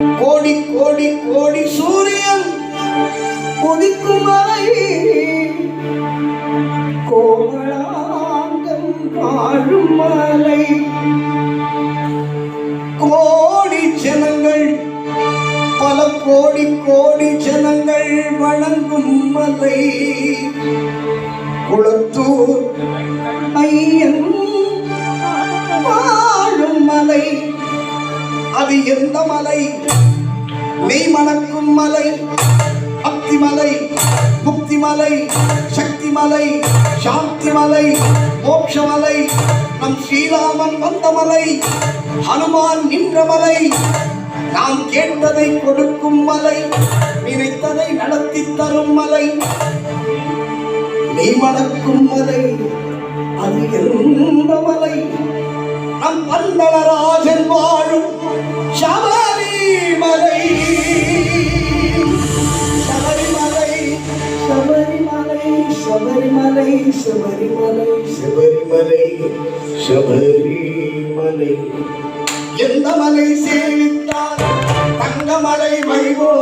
கோடி கோடி கோடி சூரியன் உதிக்கும் வரை கோவளாங்கம் வாழும் மலை. கோடி ஜனங்கள் பல கோடி கோடி ஜனங்கள் வணங்கும் மலை. குளத்தூர் ஐயன் அது எந்த மலை? மெய் மணக்கும் மலை பக்தி மலை முக்தி மலை சக்தி மலை சாந்தி மலை மோட்ச மலை நம் ஸ்ரீராமன் வந்த மலை ஹனுமான் நின்ற மலை. நாம் கேட்டதை கொடுக்கும் மலை நினைத்ததை நடத்தி தரும் மலை. மெய் மணக்கும் மலை அது எந்த மலை? நம் பந்தளராஜன் வாழும் சபரிமலை சபரிமலை சபரிமலை சபரிமலை சபரிமலை சபரிமலை சபரிமலை எந்த மலை சேவித்தார் தங்கமலை வைவோ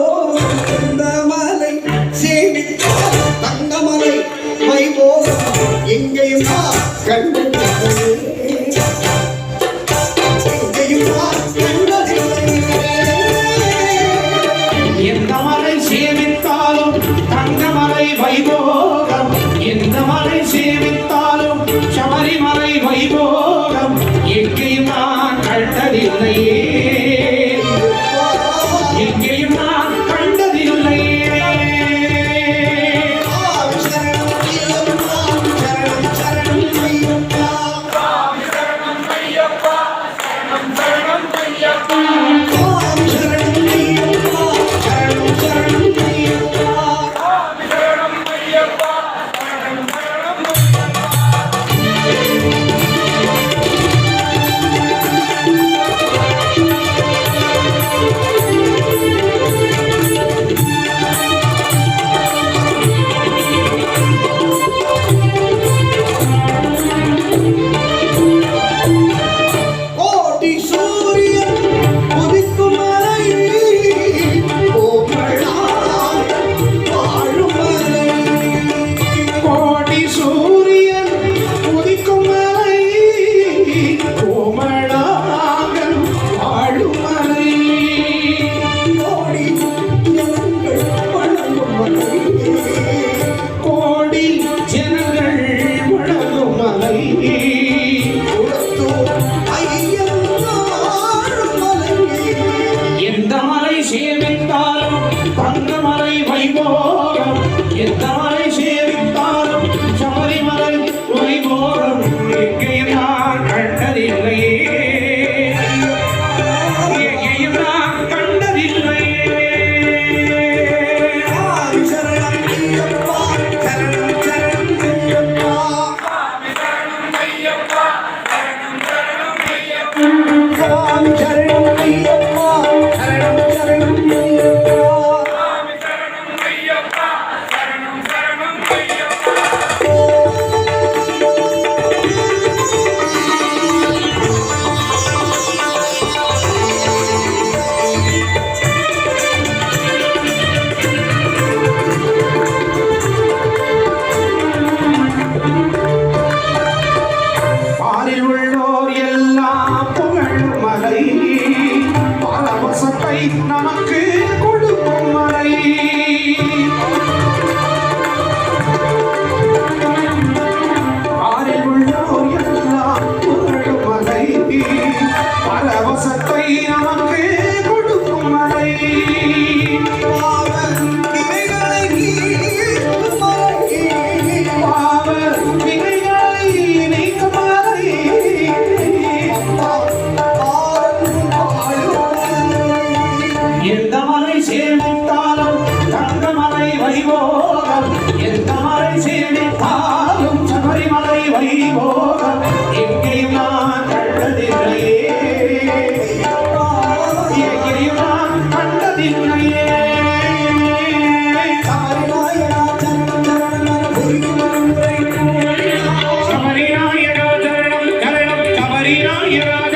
சேவித்தாலும் தங்கமலை வைபோகம். எந்த மலை சேவித்தாலும் சபரிமலை வைபோகம் எங்கேயும் நான் கண்டதில்லையே. எங்கேயும் நான் கண்டதில்லையே. ஆதி எந்த மலை சேமித்தாலும் தங்கமலை வைபோகம் எந்த மலை சேமித்தாலும் சபரிமலை வைபோகம். எங்கேயும் நான் கண்டதில்லையே? எங்கேயும் நான் கண்டதில்லையே? சபரிநாயகா சரணம் சரணம் புரியும் சபரிநாயகா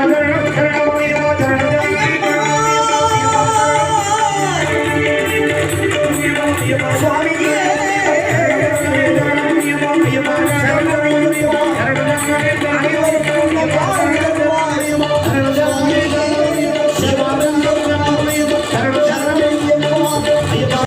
वाले रख रहे हो